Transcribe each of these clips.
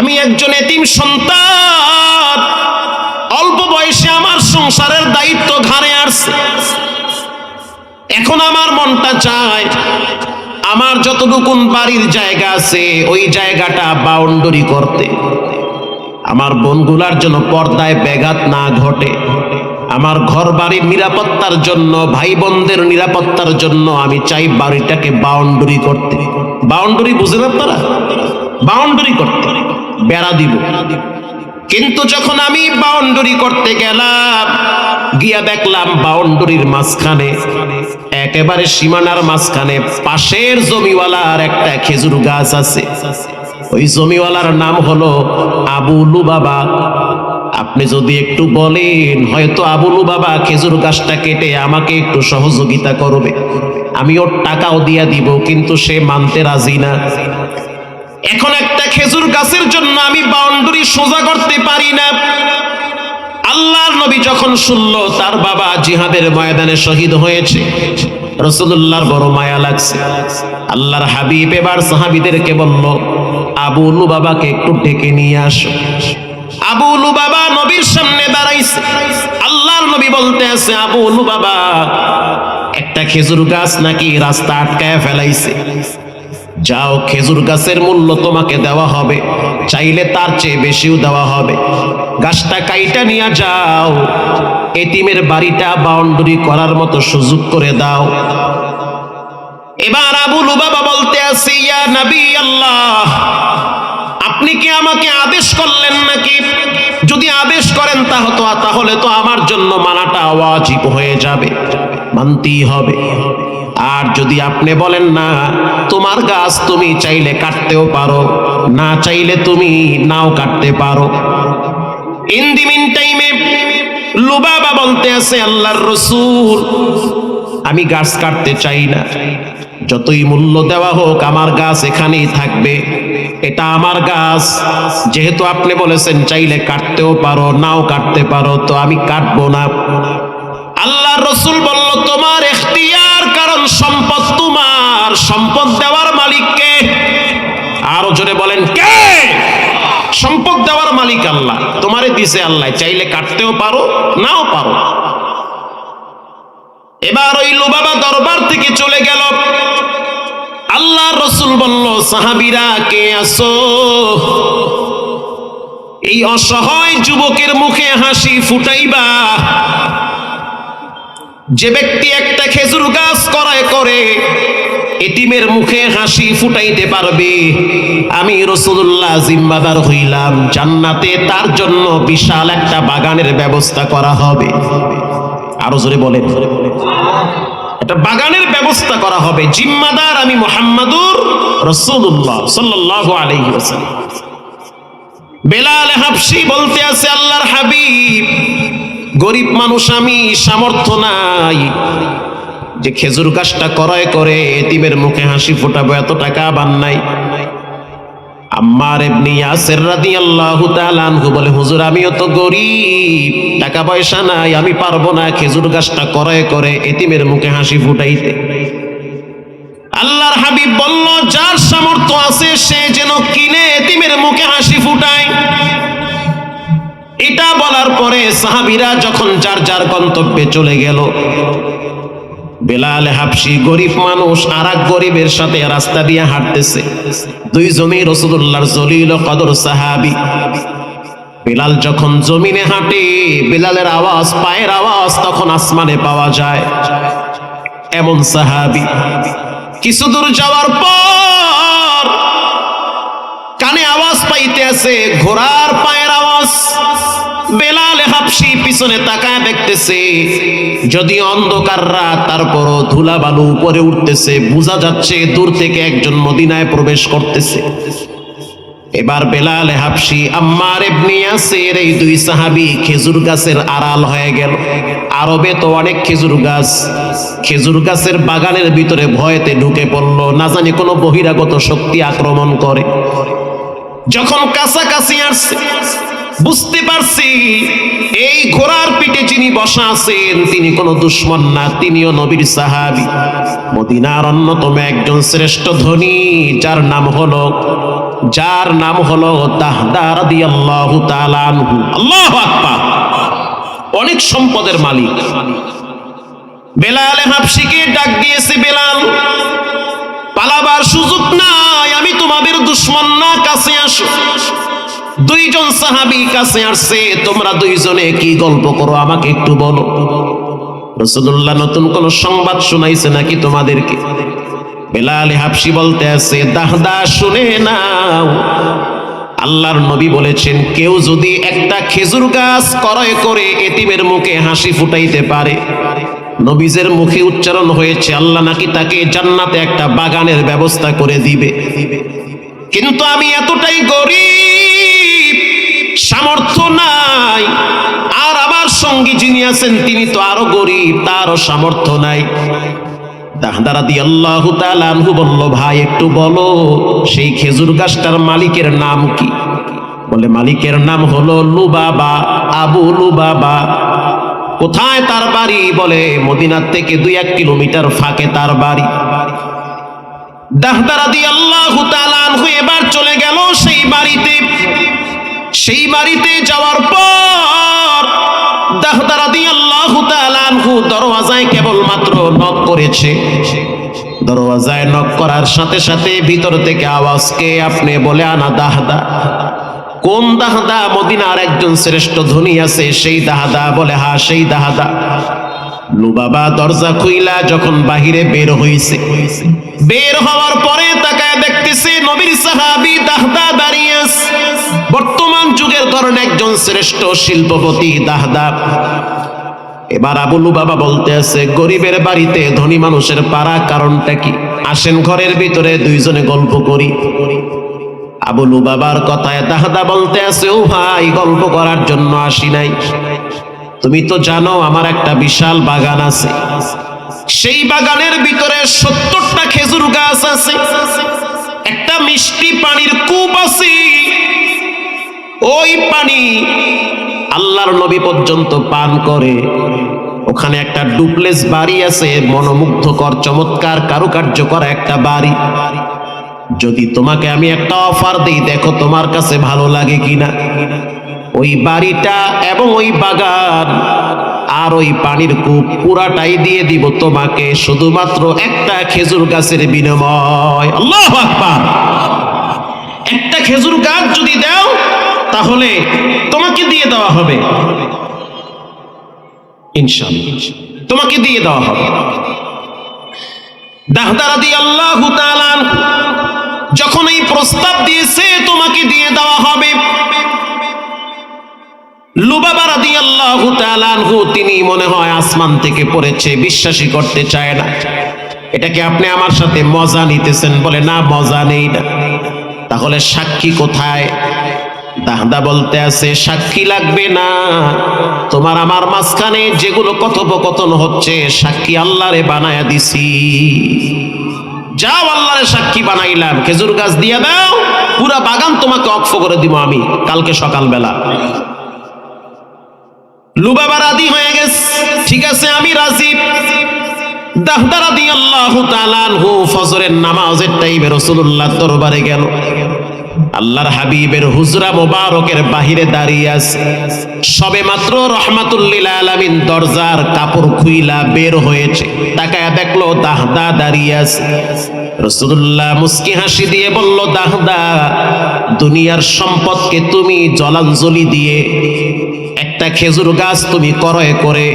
আমি একজন এতিম সন্তান। অল্প বয়সে আমার সংসারের দায়িত্ব ঘাড়ে আসছে। এখন আমার মনটা চায়, আমার যতটুকুন বাড়ির জায়গা আছে, ওই জায়গাটা বাউন্ডারি করতে। আমার বোনগুলার জন্য পর্দায় ব্যাঘাত না ঘটে। আমার ঘর বাড়ির নিরাপত্তার জন্য ভাই বোনদের নিরাপত্তার জন্য আমি চাই বাড়িটাকে বাউন্ডারি করতে। বাউন্ডারি বুঝেন আপনারা? বাউন্ডারি করতে। বেড়া দিব। কিন্তু যখন আমি বাউন্ডারি করতে গেলাম, গিয়া দেখলাম বাউন্ডারির মাঝখানে, একেবারে সীমানার মাঝখানে পাশের জমিওয়ালার একটা খেজুর গাছ আছে। ওই জমিওয়ালার নাম হলো আবুলু বাবা আপনি যদি একটু বলেন, হয়তো আবুলু বাবা খেজুর গাছটা কেটে আমাকে একটু সহযোগিতা করবে। আমি ওর টাকাও দিয়া দিব, কিন্তু সে মানতে রাজি না। এখন একটা খেজুর গাছের জন্য আমি বাউন্ডারি সোজা করতে পারি না। আল্লাহর নবী যখন শুনল, তার বাবা জিহাদের ময়দানে শহীদ হয়েছে। রসুল্লাহর বড় মায়া লাগছে। আল্লাহর হাবিব এবার সাহাবিদেরকে বলল আবুলু বাবাকে একটু ডেকে নিয়ে আসো। আবুলু বাবা নবীর সামনে দাঁড়াইছে। আল্লাহর নবী বলতে আছে আবুলু বাবা একটা খেজুর গাছ নাকি রাস্তা আটকায় ফেলাইছে? যাও, খেজুর গাছের মূল্য তোমাকে দেওয়া হবে, চাইলে তার চেয়ে বেশিও দেওয়া হবে। গাছটা কাইটা নিয়ে যাও, এতিমের বাড়িটা বাউন্ডারি করার মতো সুযোগ করে দাও। এবার আবুল বাবা বলতে আসি ইয়া নবী আল্লাহ, আপনি কি আমাকে আদেশ করলেন নাকি? যদি আদেশ করেন তাহলে তো আমার জন্য মানাটা ওয়াজিব হয়ে যাবে, মানতেই হবে। আর যদি আপনি বলেন না, তোমার গাছ তুমি চাইলে কাটতেও পারো, না চাইলে তুমি নাও কাটতে পারো। ইন দি মিন টাইমে লুবাবা বলতে আছে, আল্লাহর রসুল, আমি গাছ কাটতে চাই না। যতই মূল্য দেওয়া হোক, আমার গাছ এখানেই থাকবে। এটা আমার গাছ। যেহেতু আপনি বলেছেন, চাইলে কাটতেও পারো, নাও কাটতে পারো, তো আমি কাটবো না। আল্লাহ রসুল বলল, তোমার সম্পদ তোমার, সম্পদ দেওয়ার মালিককে। আরও জোরে বলেন, কে? সম্পদ দেওয়ার মালিক আল্লাহ। তোমারে দিছে আল্লাহ, চাইলে কাটতেও পারো, নাও পারো। এবার ওই লুবাবা দরবার থেকে চলে গেল। আল্লাহ রসুল বলল, সাহাবিরা, কে আসো এই অসহায় যুবকের মুখে হাসি ফুটাইবা। যে ব্যক্তি একটা খেজুর গাছ করায় করে এটিমের মুখে হাসি ফুটাইতে পারবে। আমি রসুল্লাহ জিম্মাদার হইলাম। জান্নাতে তার জন্য বিশাল একটা বাগানের ব্যবস্থা করা হবে। আরও জোরে বলেন। একটা বাগানের ব্যবস্থা করা হবে। জিম্মাদার আমি মোহাম্মদুর রসুল্লাহ সাল্লাহ আলহি বেলাল হাফসি বলতে আছে, আল্লাহর হাবিব গরিব মানুষ আমি, সামর্থ্য নাই। যে খেজুর গাছটা ক্রয় করে, এতিমের মুখে হাসি ফোটাবো, এত টাকা বান নাই। এমনি তাআলা আনহু বলে, হুজুর, আমিও তো গরিব, টাকা পয়সা নাই, আমি পারব না খেজুর গাছটা ক্রয় করে, এতিমের মুখে হাসি ফুটাইতে। আল্লাহর হাবিব বলল, যার সামর্থ্য আছে বলার পরে সাহাবিরা যখন যার যার গন্তব্যে চলে গেল, বেলাল হাফসি গরিব মানুষ আর এক গরিবের সাথে রাস্তা দিয়ে হাঁটতেছে। দুই জমি রসুল্লাহর জলিল কদর সাহাবি। বেলাল যখন জমিনে হাঁটে, বেলালের আওয়াজ, পায়ের আওয়াজ তখন আসমানে পাওয়া যায়। এমন সাহাবি। কিছু দূর যাওয়ার পর কানে আওয়াজ পাইতে আছে ঘোড়ার পায়ের আওয়াজ। বেলাল হাফসি পিছনে তাকায় দেখতেছে, যদি অন্ধকার রাত, তারপরও ধুলা বালু উপরে উঠতেছে, বোঝা যাচ্ছে দূর থেকে একজন মদিনায় প্রবেশ করতেছে। এবার বেলাল হাফসি আম্মার ইবনে ইয়াসির, এই দুই সাহাবী খেজুর গাছের আড়াল হয়ে গেল। আরবে তো অনেক খেজুর গাছ। খেজুর গাছের বাগানের ভিতরে ভয়তে ঢুকে পড়ল, না জানি কোনো বহিরাগত শক্তি আক্রমণ করে। যখন কাছাকাছি আসছে বুঝতে পারছি। এই ঘোড়ার পিঠে যিনি বসা আছেন, তিনি কোনো দুশ্মন না, তিনিও নবীর সাহাবি। মদিনার অন্যতম একজন শ্রেষ্ঠ ধনী, যার নাম হলো, যার নাম হলো দাহদা রাদিয়াল্লাহু তাআলা আনহু। আল্লাহু আকবার। অনেক সম্পদের মালিক। বেলাল হাফসিকে ডাক দিয়েছে বেলাল, পালাবার সুযোগ নাই, আমি তোমাদের দুশ্মন না, কাছে আসো। দুইজন সাহাবি কাছে আসছে, তোমরা দুইজনে কি গল্প করো? আমাকে একটু বলো। রসুল্লাহ নতুন কোন সংবাদ শোনাইছে নাকি তোমাদেরকে? বেলাল হাফসি বলতে আছে দাহদা শুনে নাও। আল্লাহর নবী বলেছেন, কেউ যদি একটা খেজুর গাছ ক্রয় করে, এতিমের মুখে হাসি ফুটাইতে পারে। নবীজের মুখে উচ্চারণ হয়েছে, আল্লাহ নাকি তাকে জান্নাতে একটা বাগানের ব্যবস্থা করে দিবে। কিন্তু আমি এতটাই গরিব সামর্থ্য নাই। আর আমার সঙ্গী যিনি আছেন, তিনি তো আরও গরিব, তারও সামর্থ্য নাই। ভাই, একটু বলো, সেই খেজুর গাছটার মালিকের নাম কি? বলে, মালিকের নাম হলো লুবাবা, আবু লুবাবা। কোথায় তার বাড়ি? বলে, মদিনার থেকে দুই এক কিলোমিটার ফাঁকে তার বাড়ি। দাহদারা দিয়ে আল্লাহ এবার চলে গেল সেই বাড়িতে। সেই বাড়িতে যাওয়ার পর দাহদারা দিয়ে আল্লাহ আনহু দরওয়াজায় কেবলমাত্র নক করেছে। দরওয়াজায় নক করার সাথে সাথে ভিতর থেকে আওয়াজকে আপনি বলে, আনা দাহদা। কোন দাহাদা? মদিনার একজন শ্রেষ্ঠ ধনী আছে, সেই দাহাদা বলে, হা, সেই দাহাদা। লুবাবা দরজা খুইলা যখন বাহিরে বের হইছে। বের হওয়ার পরে নবীর সাহাবী দাহদা দাঁড়িয়ে বর্তমান যুগের ধরেন একজন শ্রেষ্ঠ শিল্পপতি দাহদা। এবার আবুলু বাবা বলতে আছে, গরিবের বাড়িতে ধনী মানুষের পাড়া কারণটা কি? আসেন ঘরের ভিতরে দুইজনে গল্প করি। আবুলু বাবার কথায় দাহদা বলতে আছে, ও ভাই, গল্প করার জন্য আসি নাই। তুমি তো জানো আমার একটা বিশাল বাগান আছে। সেই বাগানের ভিতরে সত্তরটা খেজুর গাছ আছে। একটা মিষ্টি পানির কূপ আছে। ওই পানি আল্লাহর নবী পর্যন্ত পান করে। ওখানে একটা ডুপ্লেস বাড়ি আছে, মনোমুগ্ধকর, চমৎকার কারুকার্য করা একটা বাড়ি। যদি তোমাকে আমি একটা অফার দিই, দেখো তোমার কাছে ভালো লাগে কিনা। ওই বাড়িটা এবং ওই বাগান আর ওই পানির কূপ পুরাটাই দিয়ে দিব তোমাকে, শুধুমাত্র একটা খেজুর গাছের বিনিময়। আল্লাহ আকবার। একটা খেজুর গাছ যদি দাও, তাহলে তোমাকে দিয়ে দেওয়া হবে। ইনশাআল্লাহ। তোমাকে দিয়ে দেওয়া হবে। দাহদারা দিয়ে আল্লাহ যখন এই প্রস্তাব দিয়েছে, তোমাকে দিয়ে দেওয়া হবে। তিনি মনে হয় আসমান থেকে পড়েছে, বিশ্বাসই করতে চায় না। এটাকে আপনি আমার সাথে মজা নিতেছেন? বলে, না, মজা নেই না। তাহলে সাক্ষী কোথায়? দাহদা বলতে আছে, সাক্ষী লাগবে না। তোমার আমার মাঝখানে যেগুলো কথোপকথন হচ্ছে, সাক্ষী আল্লাহরে বানায়া দিছি। যাও, আল্লাহরে সাক্ষী বানাইলাম। খেজুর গাছ দিয়ে দাও, পুরা বাগান তোমাকে অক্ষ করে দিব আমি, কালকে সকালবেলা। লুবাবা রাদি হয়ে গেছে। ঠিক আছে, আমি রাজি। দাহদা রাদি আল্লাহ ফজরের নামাজের টাইমে রসুল্লাহ দরবারে গেল। আল্লাহর হাবিবের হুজরা মোবারকের বাহিরে দাঁড়িয়ে আছে। সবে মাত্র দরজার কাপড় খুইলা বের হয়েছে। তাকায় দেখল দাহদা দাঁড়িয়ে আছে। রসুল্লাহ মুস্কি হাসি দিয়ে বলল, দাহদা, দুনিয়ার সম্পদকে তুমি জলাঞ্জলি দিয়ে খেজুর গাছ তুমি ক্রয় করে,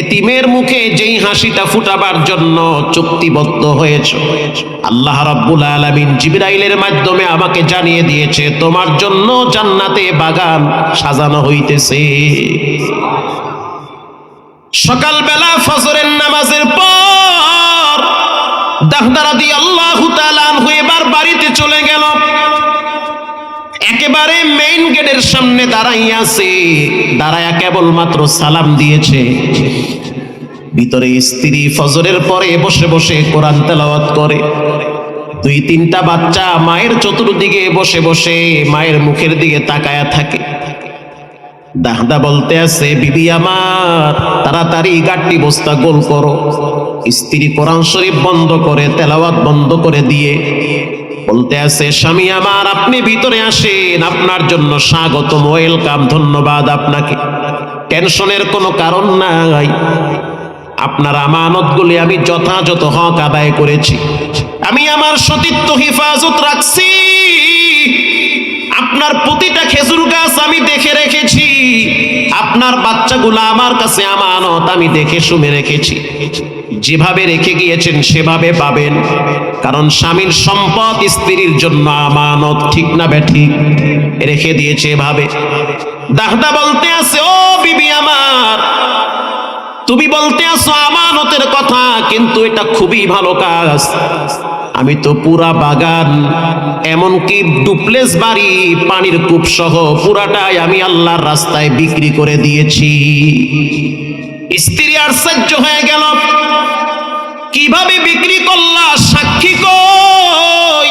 এতিমের মুখে যেই হাসিটা ফুটাবার জন্য চুক্তিবদ্ধ হয়েছ। আল্লাহ রাব্বুল আলামিন জিবরাইলের মাধ্যমে আমাকে জানিয়ে দিয়েছে, তোমার জন্য জান্নাতে বাগান সাজানো হইতেছে। সকালবেলা ফজরের নামাজের পর দাহদারা দিয়ে আল্লাহ তাআলা এবার বাড়িতে চলে গেল। একেবারে মেইন গেটের সামনে দাঁড়াইয়া আছে। দাঁড়ায়া কেবলমাত্র সালাম দিয়েছে। ভিতরে স্ত্রী ফজরের পরে বসে বসে কোরআন তেলাওয়াত করে। দুই তিনটা বাচ্চা মায়ের চতুর্দিকে বসে বসে মায়ের মুখের দিকে তাকায়া থাকে। দাহদা বলতে আছে, বিবি আমার, তাড়াতাড়ি গাট্টি বস্তা গোল করো। স্ত্রী কোরআন শরীফ বন্ধ করে, তেলাওয়াত বন্ধ করে দিয়ে বলতে আছে, স্বামী আমার, আপনি ভিতরে আসেন, আপনার জন্য স্বাগতম, ওয়েলকাম, ধন্যবাদ আপনাকে। টেনশনের কোনো কারণ নাই। আপনার আমানতগুলি আমি যথাযথ হক আদায় করেছি। আমি আমার সতীত্ব হিফাজত রাখছি। আপনার প্রতিটা খেজুর গাছ আমি দেখে রেখেছি। আপনার বাচ্চাগুলো আমার কাছে আমানত, আমি দেখে শুনে রেখেছি। যেভাবে রেখে গিয়েছেন, সেভাবে পাবেন। কারণ স্বামীর সম্পদ স্ত্রীর জন্য আমানত, ঠিক না ঠিক রেখে দিয়েছে এভাবে। দাহদা বলতে আছে, ও বিবি আমার, তুমি বলতে আসো আমানতের কথা, কিন্তু এটা খুবই ভালো কাজ। আমি তো পুরা বাগান, এমনকি ডুপ্লেস বাড়ি, পানির কূপ সহ পুরাটাই আমি আল্লাহর রাস্তায় বিক্রি করে দিয়েছি। স্ত্রী আশ্চর্য হয়ে গেল। কীভাবে বিক্রি করলা? সাক্ষী কই?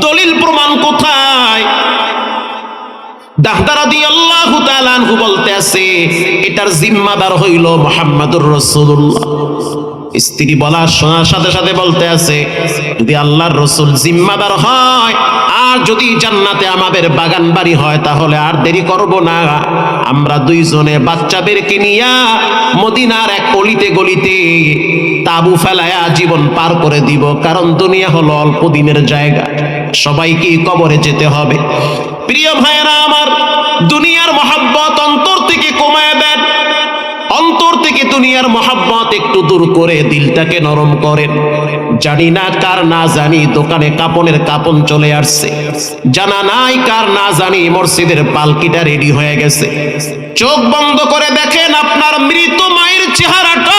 দলিল প্রমাণ কোথায়? আল্লাহ বলতে আছে, এটার জিম্মাদার হইল মোহাম্মদুর রাসূলুল্লাহ। স্ত্রী বলার শোনার সাথে সাথে বলতে আছে, যদি আল্লাহর রসুল জিম্মাদার হয়, আর যদি জান্নাতে আমাদের বাগান বাড়ি হয়, তাহলে আর দেরি করব না। আমরা দুইজনে বাচ্চাদেরকে নিয়া মদিনার এক অলিতে গলিতে তাবু ফেলায়া জীবন পার করে দিব, কারণ দুনিয়া হলো অল্প দিনের জায়গা। সবাইকে কবরে যেতে হবে। প্রিয় ভাইয়েরা দুনিয়ার মহাব্বত একটু দূর করে দিলটাকে নরম করেন। জানি না কার না জানি, দোকানে কাপনের কাপন চলে আসছে। জানা নাই কার না জানি, মসজিদের পালকিটা রেডি হয়ে গেছে। চোখ বন্ধ করে দেখেন আপনার মৃত মায়ের চেহারাটা।